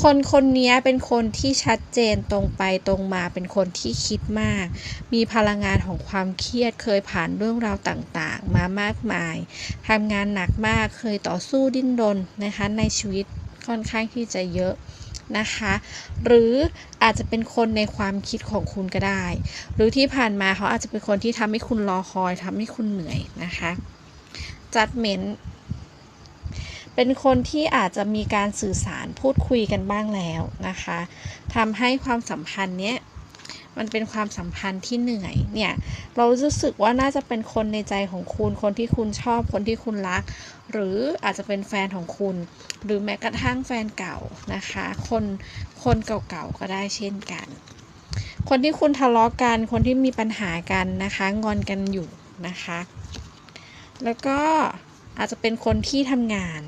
คนคนนี้เป็นคนที่ชัดเจนตรงไปตรงมาเป็นคนที่คิดมาก มีพลังงานของความเครียดเคยผ่านเรื่องราวต่างๆ มามากมายทำงานหนักมากเคยต่อสู้ดิ้นรนนะคะในชีวิตค่อนข้างที่จะเยอะนะคะ หรืออาจจะเป็นคนในความคิดของคุณก็ได้ หรือที่ผ่านมาเขาอาจจะเป็นคนที่ทำให้คุณรอคอยทำให้คุณเหนื่อยนะคะ judgment เเป็นคนที่อาจจะมีการสื่อสารพูดคุยกันบ้างแล้วนะคะทำให้ความสัมพันธ์เนี้ยมันเป็นความสัมพันธ์ที่เหนื่อยเนี่ย เรารู้สึกว่าน่าจะเป็นคนในใจของคุณ คนที่คุณชอบ คนที่คุณรัก หรืออาจจะเป็นแฟนของคุณ หรือแม้กระทั่งแฟนเก่านะคะ คนคนเก่าๆก็ได้เช่นกัน คนที่คุณทะเลาะกัน คนที่มีปัญหากันนะคะ งอนกันอยู่นะคะ แล้วก็อาจจะเป็นคนที่ทำงาน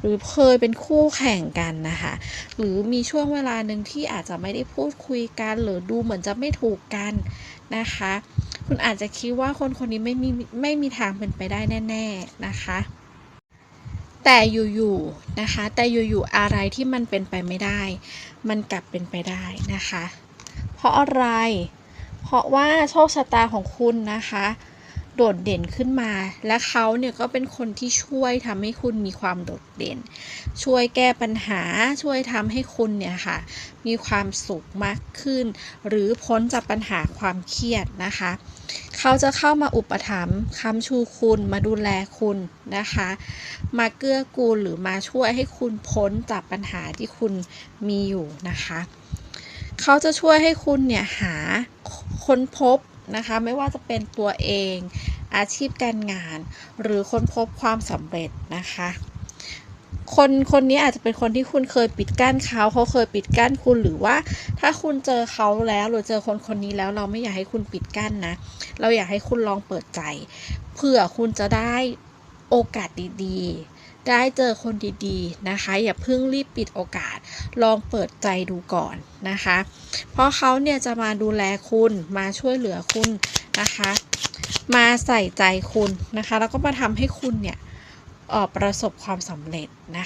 หรือเคยเป็นคู่แข่งกันนะคะ หรือมีช่วงเวลาหนึ่งที่อาจจะไม่ได้พูดคุยกัน หรือดูเหมือนจะไม่ถูกกันนะคะ คุณอาจจะคิดว่าคนคนนี้ไม่มีไม่มีทางเป็นไปได้แน่ ๆนะคะแต่อยู่ๆนะคะ แต่อยู่ๆอะไรที่มันเป็นไปไม่ได้ มันกลับเป็นไปได้นะคะ เพราะอะไร เพราะว่าโชคชะตาของคุณนะคะ โดดเด่นขึ้นมา และเขาเนี่ยก็เป็นคนที่ช่วยทำให้คุณมีความโดดเด่น ช่วยแก้ปัญหาช่วยทำให้คุณเนี่ยค่ะ มีความสุขมากขึ้น หรือพ้นจากปัญหาความเครียดนะคะ เขาจะเข้ามาอุปถัมภ์ค้ำชูคุณมาดูแลคุณนะคะ มาเกื้อกูลหรือมาช่วยให้คุณพ้นจากปัญหาที่คุณมีอยู่นะคะ เขาจะช่วยให้คุณเนี่ยหาค้นพบ นะคะ ไม่ว่าจะเป็นตัวเอง อาชีพการงาน หรือค้นพบความสำเร็จนะคะ คนคนนี้อาจจะเป็นคนที่คุณเคยปิดกั้นเขาเขาเคยปิดกั้นคุณหรือว่า ถ้าคุณเจอเขาแล้วหรือเจอคนคนนี้แล้วเราไม่อยากให้คุณปิดกั้นนะ เราอยากให้คุณลองเปิดใจเผื่อคุณจะได้ โอกาสดีๆ ได้เจอคนดีๆนะคะ อย่าเพิ่งรีบปิดโอกาส ลองเปิดใจดูก่อนนะคะ เพราะเขาเนี่ยจะมาดูแลคุณมาช่วยเหลือคุณนะคะ มาใส่ใจคุณนะคะ แล้วก็มาทำให้คุณเนี่ยออประสบความสำเร็จนะคะ